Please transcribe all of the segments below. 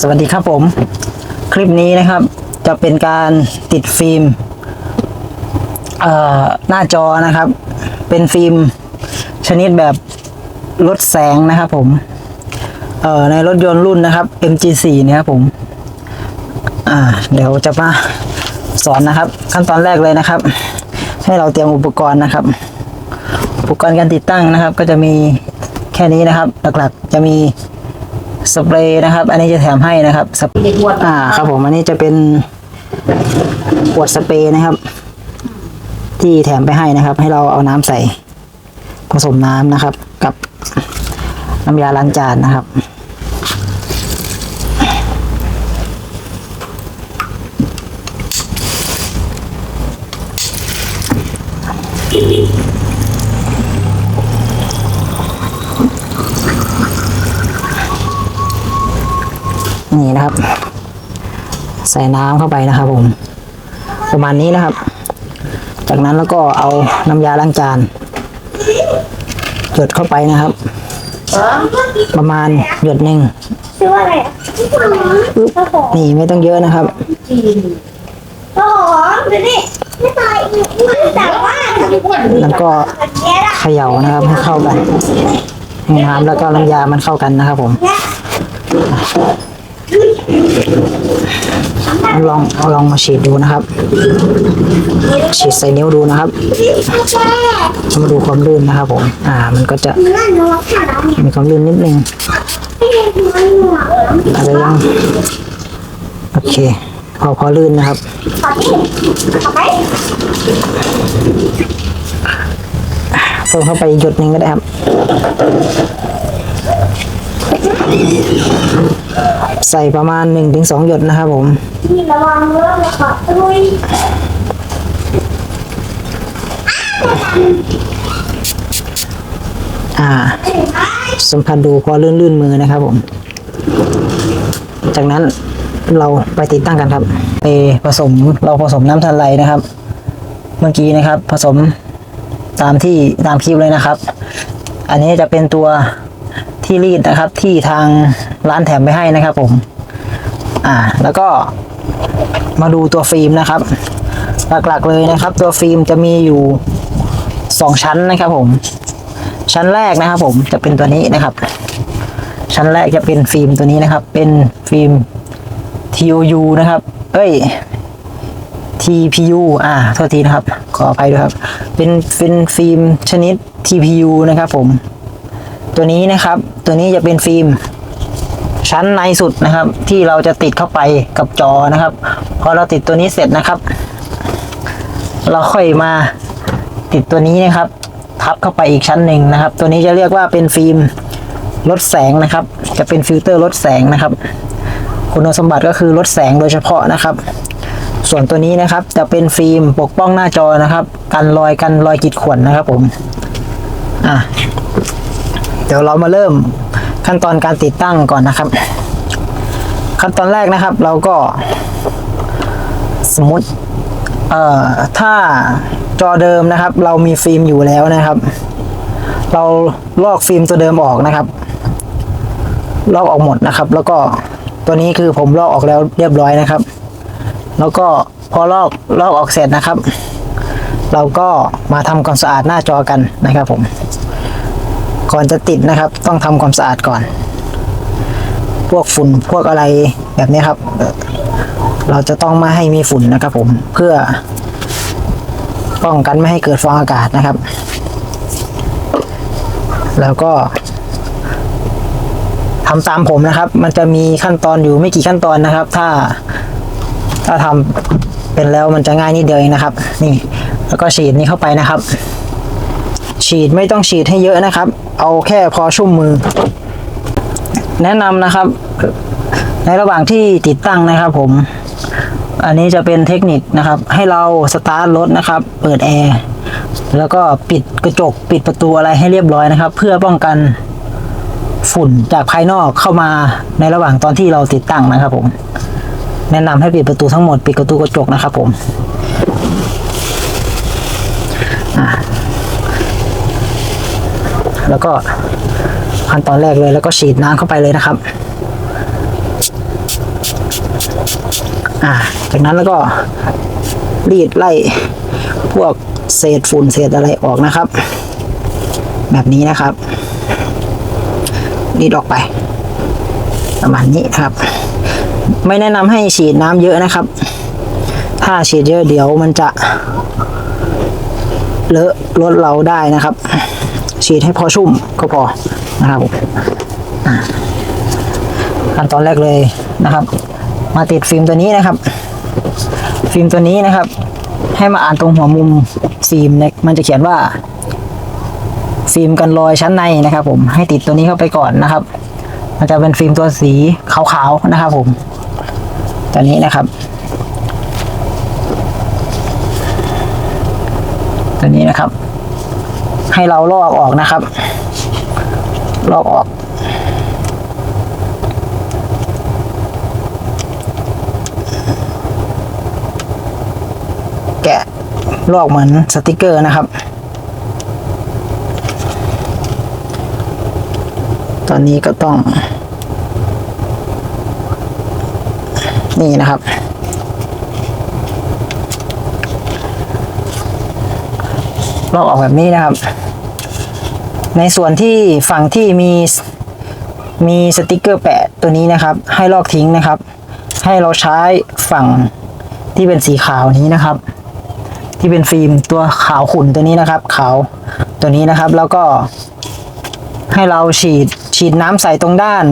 สวัสดีครับผม คลิปนี้นะครับ จะเป็นการติดฟิล์มหน้าจอนะครับ เป็นฟิล์มชนิดแบบลดแสงนะครับผมในรถยนต์รุ่นนะครับ MG4 นะครับผมเดี๋ยวจะมาสอนนะครับ ขั้นตอนแรกเลยนะครับ ให้เราเตรียมอุปกรณ์นะครับ อุปกรณ์การติดตั้งนะครับ ก็จะมีแค่นี้นะครับ หลักๆจะมี สเปรย์นะครับ อันนี้จะแถมให้นะครับสเปรย์อ่าครับผมอันนี้จะเป็นขวดสเปรย์นะครับ ที่แถมไปให้นะครับ ให้เราเอาน้ำใส่ ผสมน้ำนะครับ กับน้ำยาล้างจานนะครับ นี่นะครับ ใส่น้ำเข้าไปนะครับผม ประมาณนี้นะครับ จากนั้นแล้วก็เอาน้ำยาล้างจานหยดเข้าไปนะครับ ประมาณหยดหนึ่งชื่อว่าอะไรอะปึ๊บข้าวหอมนี่ไม่ต้องเยอะนะครับข้าวหอมเดี๋ยวนี้ไม่ตายอีกไม่แต่ว่าแล้วก็แบบนี้ละเขย่านะครับให้เข้ากันให้น้ำแล้วก็น้ำยามันเข้ากันนะครับผมเอา ลองเอาลองมาฉีดดูนะครับ ฉีดใส่นิ้วดูนะครับมาดูความลื่นนะครับผม อ่า มันก็จะมีความลื่นนิดนึงไม่ได้ดูมันหนวกอาจจะยังโอเค พอพอลื่นนะครับเพิ่มเข้าไปหยดหนึ่งก็ได้ครับ ใส่ประมาณหนึ่งถึงสองหยดนะครับผมที่ระวังเรื่องขอตุ้ยอ่าสัมผัสดูพอลื่นลื่นๆมือนะครับผม จากนั้นเราไปติดตั้งกันครับไปผสมเราผสมน้ำทันไรนะครับ เมื่อกี้นะครับ ผสมตามที่ตามคลิปเลยนะครับ อันนี้จะเป็นตัว ที่รีดนะครับ ที่ทางร้านแถมไปให้นะครับ ผม อ่า แล้วก็มาดูตัวฟิล์มนะครับ หลักๆเลยนะครับ ตัวฟิล์มจะมีอยู่สองชั้นนะครับ ผม ชั้นแรกนะครับ ผมจะเป็นตัวนี้นะครับ ชั้นแรกจะเป็นฟิล์มตัวนี้นะครับ เป็นฟิล์ม TOU นะครับ เอ้ย TPU อ่า โทษทีนะครับ ขออภัยด้วยครับ เป็น เป็นฟิล์มชนิด TPU นะครับผม ตัวนี้นะครับ ตัวนี้จะเป็นฟิล์มชั้นในสุดนะครับ ที่เราจะติดเข้าไปกับจอนะครับ พอเราติดตัวนี้เสร็จนะครับ เราค่อยมาติดตัวนี้นะครับ ทับเข้าไปอีกชั้นหนึ่งนะครับ ตัวนี้จะเรียกว่าเป็นฟิล์มลดแสงนะครับ จะเป็นฟิลเตอร์ลดแสงนะครับ คุณสมบัติก็คือลดแสงโดยเฉพาะนะครับ ส่วนตัวนี้นะครับจะเป็นฟิล์มปกป้องหน้าจอนะครับ กันรอยกันรอยกีดข่วนนะครับผมอะ เดี๋ยวเรามาเริ่มขั้นตอนการติดตั้งก่อนนะครับ ขั้นตอนแรกนะครับ เราก็ สมมติเอ่อถ้าจอเดิมนะครับ เรามีฟิล์มอยู่แล้วนะครับ เราลอกฟิล์มตัวเดิมออกนะครับ ลอกออกหมดนะครับ แล้วก็ตัวนี้คือผมลอกออกแล้วเรียบร้อยนะครับ แล้วก็พอลอกลอกออกเสร็จนะครับ เราก็มาทำความสะอาดหน้าจอกันนะครับผม ก่อนจะติดนะครับ ต้องทำความสะอาดก่อน พวกฝุ่นพวกอะไรแบบนี้ครับ เราจะต้องไม่ให้มีฝุ่นนะครับ ผมเพื่อ ป้องกันไม่ให้เกิดฟองอากาศนะครับ แล้วก็ทำตามผมนะครับ มันจะมีขั้นตอนอยู่ไม่กี่ขั้นตอนนะครับ ถ้าถ้าทำเป็นแล้วมันจะง่ายนิดเดียวเองนะครับ นี่ แล้วก็ฉีดนี้เข้าไปนะครับ ฉีดไม่ต้องฉีดให้เยอะนะครับ เอาแค่พอชุ่มมือ แนะนำนะครับ ในระหว่างที่ติดตั้งนะครับผม อันนี้จะเป็นเทคนิคนะครับ ให้เราสตาร์ทรถนะครับ เปิดแอร์แล้วก็ปิดกระจกปิดประตูอะไรให้เรียบร้อยนะครับ เพื่อป้องกันฝุ่นจากภายนอกเข้ามาในระหว่างตอนที่เราติดตั้งนะครับผม แนะนำให้ปิดประตูทั้งหมด ปิดประตูกระจกนะครับผมอ่า แล้วก็ขั้นตอนแรกเลยแล้วก็ฉีดน้ำเข้าไปเลยนะครับ อ่า จากนั้นแล้วก็รีดไล่พวกเศษฝุ่นเศษอะไรออกนะครับ แบบนี้นะครับ รีดออกไป ประมาณนี้ครับ ไม่แนะนำให้ฉีดน้ำเยอะนะครับ ถ้าฉีดเยอะเดี๋ยวมันจะเลอะรถเราได้นะครับ ฉีดให้พอชุ่มก็พอนะครับขั้นตอนแรกเลยนะครับ มาติดฟิล์มตัวนี้นะครับ ฟิล์มตัวนี้นะครับ ให้มาอ่านตรงหัวมุมฟิล์มเนี่ยมันจะเขียนว่า ฟิล์มกันรอยชั้นในนะครับ ผมให้ติดตัวนี้เข้าไปก่อนนะครับ มันจะเป็นฟิล์มตัวสีขาวๆนะครับ ผมตัวนี้นะครับตัวนี้นะครับ ให้เราลอกออกนะครับ ลอกออก แกะลอกเหมือนสติกเกอร์นะครับ ตอนนี้ก็ต้อง นี่นะครับ ลอกออกแบบนี้นะครับ ในส่วนที่ฝั่งที่มีมีสติกเกอร์แปะตัวนี้นะครับ ให้ลอกทิ้งนะครับ ให้เราใช้ฝั่งที่เป็นสีขาวนี้นะครับ ที่เป็นฟิล์มตัวขาวขุ่นตัวนี้นะครับ ขาวตัวนี้นะครับ แล้วก็ให้เราฉีดฉีดน้ำใส่ตรงด้าน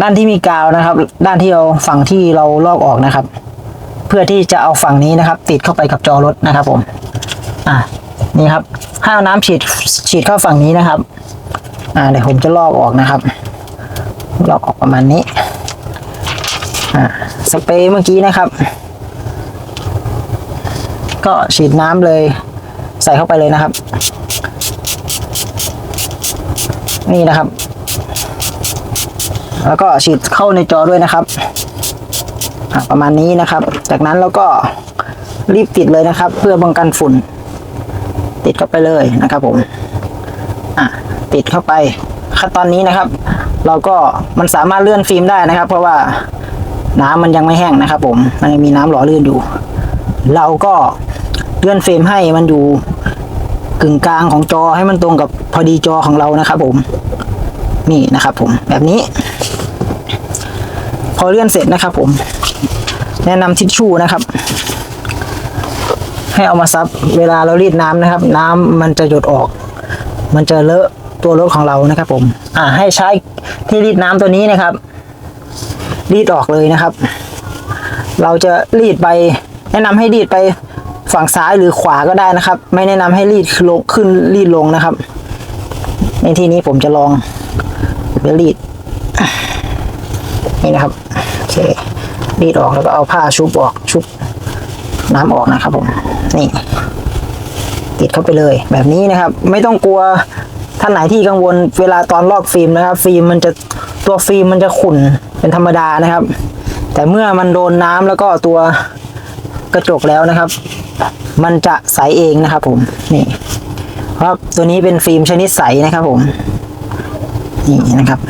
ด้านที่มีกาวนะครับ ด้านที่เราฝั่งที่เราลอกออกนะครับ เพื่อที่จะเอาฝั่งนี้นะครับ ติดเข้าไปกับจอรถนะครับผม อะนี่ครับให้เอาน้ำฉีดฉีดเข้าฝั่งนี้นะครับ อ่าเดี๋ยวผมจะลอกออกนะครับ ลอกออกประมาณนี้อ่าสเปรย์เมื่อกี้นะครับ ก็ฉีดน้ำเลย ใส่เข้าไปเลยนะครับ นี่นะครับ แล้วก็ฉีดเข้าในจอด้วยนะครับประมาณนี้นะครับ จากนั้นเราก็รีบติดเลยนะครับ เพื่อป้องกันฝุ่น ติดเข้าไปเลยนะครับผมอะติดเข้าไปขั้นตอนนี้นะครับ เราก็มันสามารถเลื่อนฟิล์มได้นะครับ เพราะว่าน้ำมันยังไม่แห้งนะครับ ผมมันยังมีน้ำหล่อลื่นอยู่ เราก็เลื่อนเฟรมให้มันอยู่กึ่งกลางของจอให้มันตรงกับพอดีจอของเรานะครับ ผม นี่นะครับ ผมแบบนี้ พอเลื่อนเสร็จนะครับ ผม แนะนำทิชชู่นะครับ ให้เอามาซับเวลาเรารีดน้ำนะครับ น้ำมันจะหยดออก มันจะเลอะตัวรถของเรานะครับ ผม อ่าให้ใช้ที่รีดน้ำตัวนี้นะครับ รีดออกเลยนะครับ เราจะรีดไป แนะนำให้รีดไปฝั่งซ้ายหรือขวาก็ได้นะครับ ไม่แนะนำให้รีดลงขึ้นรีดลงนะครับ ในที่นี้ผมจะลองเดี๋ยวรีดนี่นะครับโอเครีดออกแล้วก็เอาผ้าชุบออกชุบ น้ำออกนะครับผมนี่ ติดเข้าไปเลยแบบนี้นะครับ ไม่ต้องกลัวท่านไหนที่กังวลเวลาตอนลอกฟิล์มนะครับ ฟิล์มมันจะตัวฟิล์มมันจะขุ่นเป็นธรรมดานะครับ แต่เมื่อมันโดนน้ำแล้วก็ตัวกระจกแล้วนะครับ มันจะใสเองนะครับ ผมนี่เพราะตัวนี้เป็นฟิล์มชนิดใสนะครับ ผมนี่นะครับ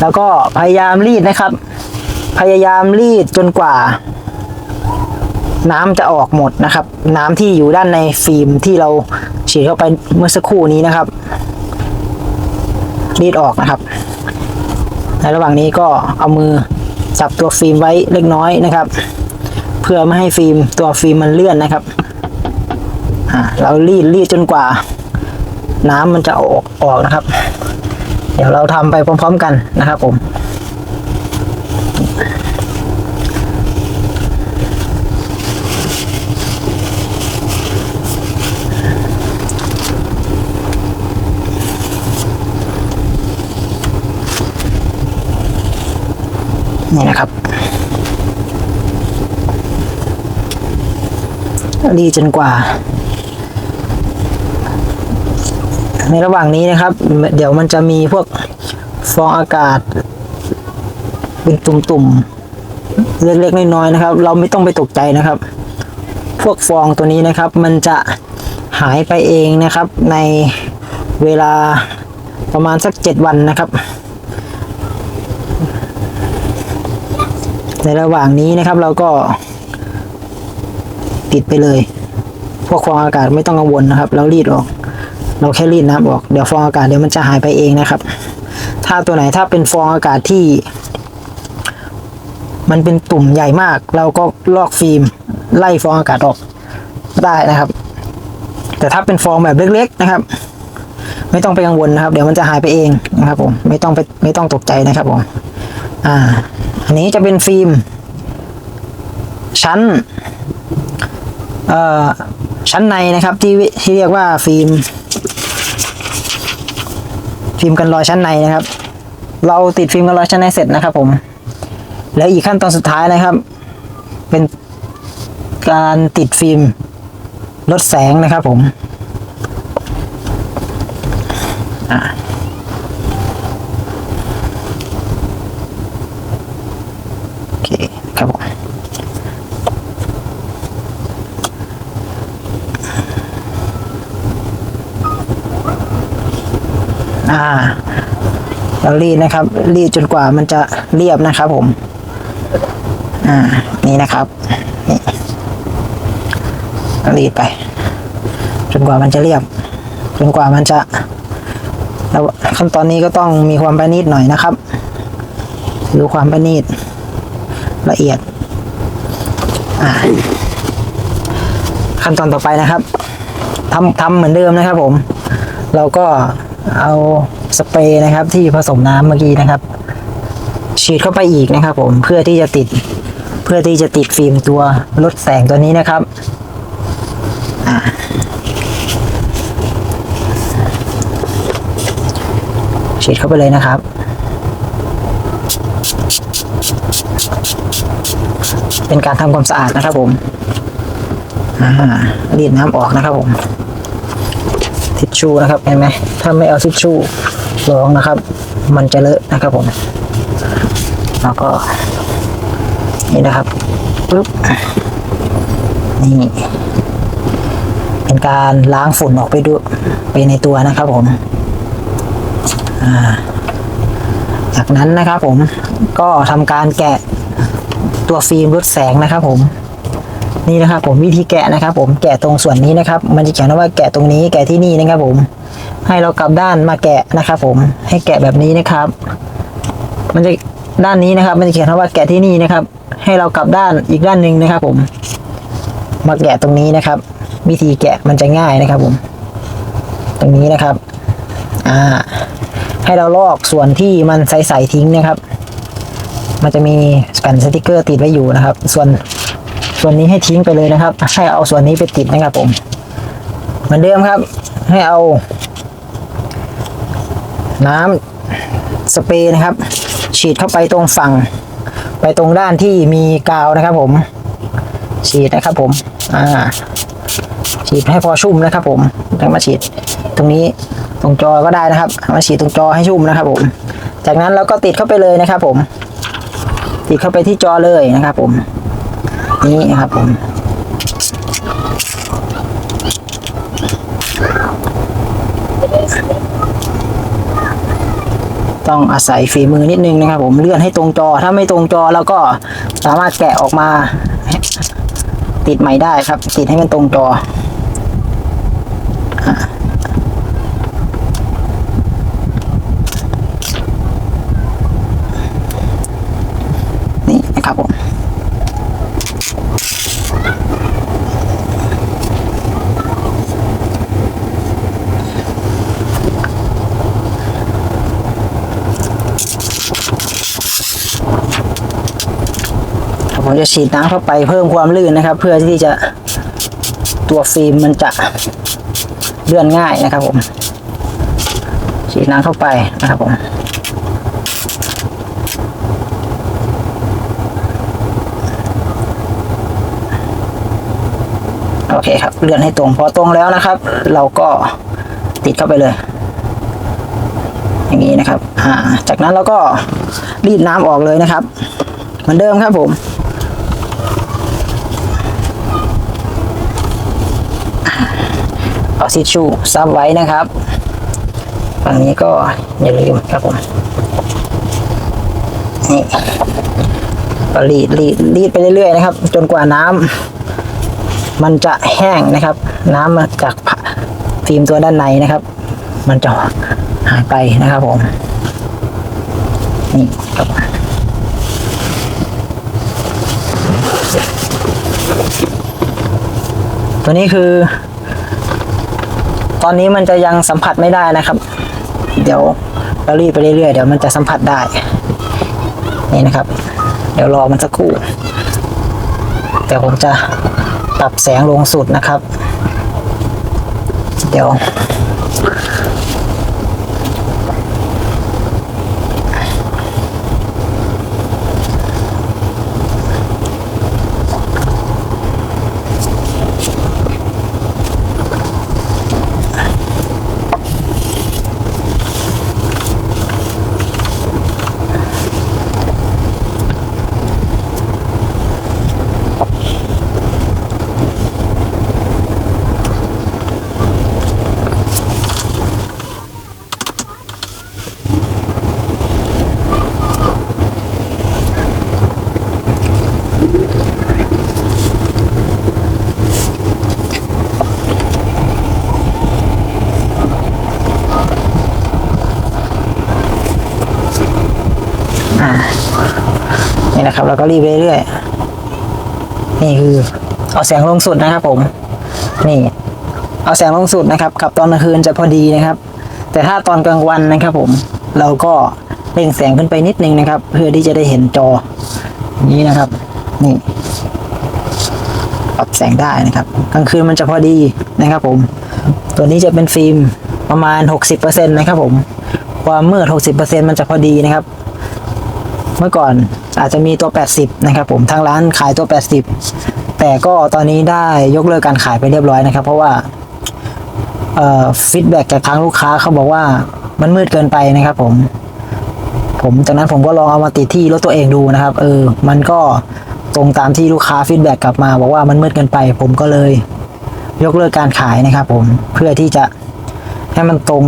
แล้วก็พยายามรีดนะครับ พยายามรีดจนกว่า น้ำจะออกหมดนะครับ น้ำที่อยู่ด้านในฟิล์มที่เราฉีดเข้าไปเมื่อสักครู่นี้นะครับ รีดออกนะครับในระหว่างนี้ก็เอามือจับตัวฟิล์มไว้เล็กน้อยนะครับ เพื่อไม่ให้ฟิล์มตัวฟิล์มมันเลื่อนนะครับเรารีดรีดจนกว่า น้ำมันจะออกออกนะครับ เดี๋ยวเราทำไปพร้อม ๆ กันนะครับผม นี่นะครับ รีดจนกว่า ในระหว่างนี้นะครับ เดี๋ยวมันจะมีพวกฟองอากาศ เป็นตุ่มๆ เล็กๆ น้อยๆ นะครับ เราไม่ต้องไปตกใจนะครับ พวกฟองตัวนี้นะครับ มันจะหายไปเองนะครับในเวลาประมาณสักเจ็ดวันนะครับ ในระหว่างนี้นะครับเราก็ติดไปเลย พวกฟองอากาศไม่ต้องกังวลนะครับ เรารีดออก เราแค่รีดน้ำออก เดี๋ยวฟองอากาศเดี๋ยวมันจะหายไปเองนะครับ ถ้าตัวไหนถ้าเป็นฟองอากาศที่ มันเป็นตุ่มใหญ่มาก เราก็ลอกฟิล์มไล่ฟองอากาศออกได้นะครับ แต่ถ้าเป็นฟองแบบเล็ก ๆ นะครับ ไม่ต้องไปกังวลนะครับ เดี๋ยวมันจะหายไปเองนะครับผมไม่ต้องไปไม่ต้องตกใจนะครับผมอ่า อันนี้จะเป็นฟิล์มชั้นเอ่อชั้นในนะครับที่ที่เรียกว่าฟิล์มฟิล์มกันรอยชั้นในนะครับ เราติดฟิล์มกันรอยชั้นในเสร็จนะครับ ผม แล้วอีกขั้นตอนสุดท้ายนะครับ เป็นการติดฟิล์มลดแสงนะครับผมอ่าโอเครับอ่าเรารีดนะครับ รีดจนกว่ามันจะเรียบนะครับผม อ่า นี่นะครับ นี่รีดไป จนกว่ามันจะเรียบ จนกว่ามันจะแล้วขั้นตอนนี้ก็ต้องมีความประณีตหน่อยนะครับ ดูความประณีต ละเอียดขั้นตอนต่อไปนะครับทำทำเหมือนเดิมนะครับผม เราก็เอาสเปรย์นะครับ ที่ผสมน้ำเมื่อกี้นะครับ ฉีดเข้าไปอีกนะครับ ผมเพื่อที่จะติด เพื่อที่จะติดฟิล์มตัวลดแสงตัวนี้นะครับฉีดเข้าไปเลยนะครับ เป็นการทำความสะอาดนะครับผมอารีดน้ำออกนะครับผม ทิชชู่นะครับเห็นไหมถ้าไม่เอาทิชชู่รองนะครับ มันจะเลอะนะครับผมแล้วก็ นี่นะครับปึ๊บนี่เป็นการล้างฝุ่นออกไปดูไปในตัวนะครับผมจากนั้นนะครับผมก็ทำการแกะ ตัวฟิล์มลดแสงนะครับผมนี่นะครับผมวิธีแกะนะครับ ผมแกะตรงส่วนนี้นะครับ มันจะเขียนว่าแกะตรงนี้แกะที่นี่นะครับผม ให้เรากลับด้านมาแกะนะครับ ผมให้แกะแบบนี้นะครับ มันจะด้านนี้นะครับ มันจะเขียนว่าแกะที่นี่นะครับ ให้เรากลับด้านอีกด้านหนึ่งนะครับ ผม มาแกะตรงนี้นะครับ วิธีแกะมันจะง่ายนะครับ ผม ตรงนี้นะครับ อ่า ให้เราลอกส่วนที่มันใสๆทิ้งนะครับ มันจะมีแผ่นสติกเกอร์ติดไว้อยู่นะครับ ส่วนส่วนนี้ให้ทิ้งไปเลยนะครับ ให้เอาส่วนนี้ไปติดนะครับผม เหมือนเดิมครับ ให้เอา น้ำสเปรย์นะครับ ฉีดเข้าไปตรงฝั่ง ไปตรงด้านที่มีกาวนะครับผม ฉีดนะครับผม อ่า ฉีดให้พอชุ่มนะครับผมแล้วมาฉีดตรงนี้ตรงจอก็ได้นะครับ มาฉีดตรงจอให้ชุ่มนะครับผม จากนั้นเราก็ติดเข้าไปเลยนะครับผม ติดเข้าไปที่จอเลยนะครับผม นี้นะครับผมต้องอาศัยฝีมือนิดนึงนะครับ ผมเลื่อนให้ตรงจอถ้าไม่ตรงจอเราก็สามารถแกะออกมา ติดใหม่ได้ครับ ติดให้มันตรงจออะนี่นะครับผม ผมจะฉีดน้ำเข้าไปเพิ่มความลื่นนะครับ เพื่อที่จะตัวฟิล์มมันจะเลื่อนง่ายนะครับผมฉีดน้ำเข้าไปนะครับผมโอเคครับ เลื่อนให้ตรงพอตรงแล้วนะครับ เราก็ติดเข้าไปเลย อย่างนี้นะครับ อ่า จากนั้นเราก็รีดน้ำออกเลยนะครับ เหมือนเดิมครับผม เอาทิชูซับไว้นะครับฝั่งนี้ก็อย่าลืมครับผมนี่ก็รีดรีดรีดไปเรื่อยๆนะครับ จนกว่าน้ำมันจะแห้งนะครับ น้ำมาจากฟิล์มตัวด้านในนะครับ มันจะหายไปนะครับผมนี่ครับตัวนี้คือ ตอนนี้มันจะยังสัมผัสไม่ได้นะครับ เดี๋ยวเรารีดไปเรื่อยๆเดี๋ยวมันจะสัมผัสได้นี่นะครับ เดี๋ยวรอมันสักครู่แต่ผมจะปรับแสงลงสุดนะครับ เดี๋ยว นะครับเราก็รีบไปเรื่อยๆนี่คือ เอาแสงลงสุดนะครับ ผม นี่ เอาแสงลงสุดนะครับกับตอนกลางคืนจะพอดีนะครับ แต่ถ้าตอนกลางวันนะครับ ผม เราก็เร่งแสงขึ้นไปนิดนึงนะครับ เพื่อที่จะได้เห็นจอ นี้นะครับ นี่ปรับแสงได้นะครับ กลางคืนมันจะพอดีนะครับ ผม ตัวนี้จะเป็นฟิล์มประมาณ 60%นะครับ ผม ความมืด 60%มันจะพอดีนะครับ เมื่อก่อน อาจจะมีตัว 80 นะครับผมทางร้านขายตัว 80 แต่ก็ตอนนี้ได้ยกเลิกการขายไปเรียบร้อยนะครับ เพราะว่าฟีดแบ็กจากทางลูกค้าเขาบอกว่ามันมืดเกินไปนะครับผม ผมจากนั้นผมก็ลองเอามาติดที่รถตัวเองดูนะครับ เออ มันก็ตรงตามที่ลูกค้าฟีดแบ็กกลับมา บอกว่ามันมืดเกินไป ผมก็เลย ยกเลิกการขายนะครับ ผมเพื่อที่จะให้มันตรง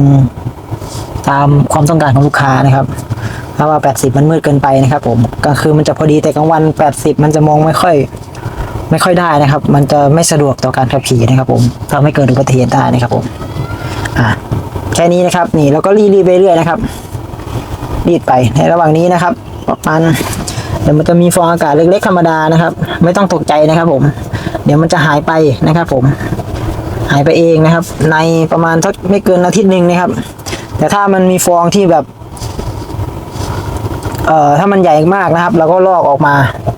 ตามความต้องการของลูกค้านะครับ เพราะว่า 80 มันมืดเกินไปนะครับผมกลางคืนมันจะพอดีแต่กลางวัน 80 มันจะมองไม่ค่อย ไม่ค่อยได้นะครับ มันจะไม่สะดวกต่อการขับขี่นะครับ ผมทำให้เกิดอุบัติเหตุได้นะครับผมอ่าแค่นี้นะครับ นี่แล้วก็รีดๆไปเรื่อยนะครับ รีดไปในระหว่างนี้นะครับประมาณเดี๋ยวมันจะมีฟองอากาศเล็ก ๆ ธรรมดานะครับ ไม่ต้องตกใจนะครับ ผม เดี๋ยวมันจะหายไปนะครับ ผม หายไปเองนะครับ ในประมาณสักไม่เกินอาทิตย์หนึ่งนะครับ แต่ถ้ามันมีฟองที่แบบ เอ่อถ้ามันใหญ่มากนะครับเราก็ลอกออกมา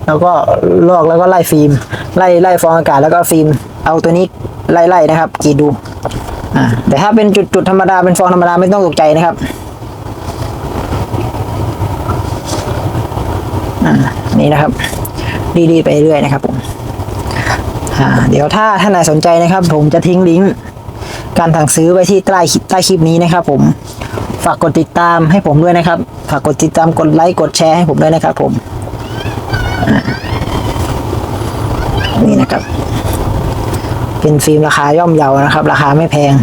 แล้วก็ลอกแล้วก็ไล่ฟิล์ม ไล่ไล่ฟองอากาศแล้วก็ฟิล์ม เอาตัวนี้ไล่ไล่นะครับกรีดดูอ่าแต่ถ้าเป็นจุดจุดธรรมดาเป็นฟองธรรมดาไม่ต้องตกใจนะครับอ่านี่นะครับดีๆไปเรื่อยนะครับผมอ่าเดี๋ยวถ้าท่านไหนสนใจนะครับ ผมจะทิ้งลิงก์การสั่งซื้อไว้ที่ใต้ใต้คลิปนี้นะครับผม ฝากกดติดตามให้ผมด้วยนะครับ ฝากกดติดตามกดไลค์กดแชร์ให้ผมด้วยนะครับผมนี่นะครับ เป็นฟิล์มราคาย่อมเยานะครับ ราคาไม่แพง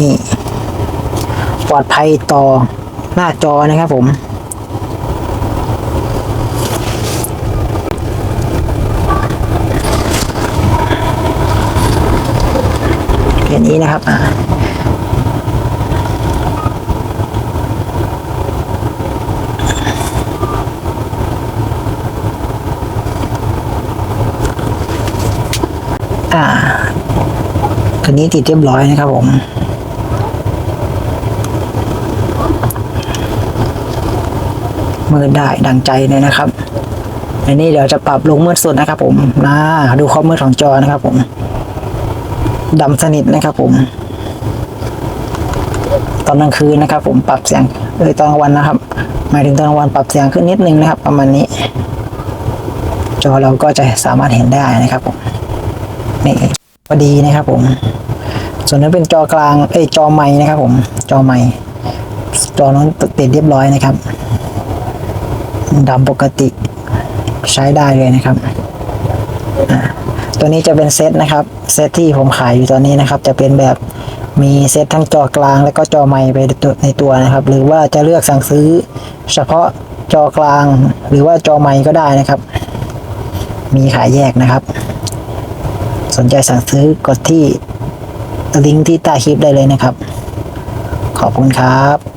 นี่ ปลอดภัยต่อหน้าจอนะครับผมแค่นี้นะครับ อ่า อ่าคั นนี้ติดเรียบร้อยนะครับผมมืดได้ดังใจเลยนะครับ อันนี้เดี๋ยวจะปรับลงมืดสุดนะครับ ผมนะดูความมืดของจอนะครับ ผมดำสนิทนะครับ ผม ตอนกลางคืนนะครับ ผมปรับเสียงเออตอนกลางวันนะครับ หมายถึงตอนกลางวันปรับเสียงขึ้นนิดนึงนะครับ ประมาณนี้ จอเราก็จะสามารถเห็นได้นะครับ ผมนี่พอดีนะครับผม ส่วนนั้นเป็นจอกลางเอ้ยจอไม้นะครับผมจอไม้จอนั้นติดเรียบร้อยนะครับดำปกติใช้ได้เลยนะครับ ตัวนี้จะเป็นเซตนะครับเซตที่ผมขายอยู่ตอนนี้นะครับ จะเป็นแบบมีเซตทั้งจอกลางแล้วก็จอไม้ไปในตัวนะครับ หรือว่าจะเลือกสั่งซื้อ เฉพาะจอกลางหรือว่าจอไมค์ก็ได้นะครับ มีขายแยกนะครับ สนใจสั่งซื้อกดที่ ลิงก์ที่ใต้คลิปได้เลยนะครับ ขอบคุณครับ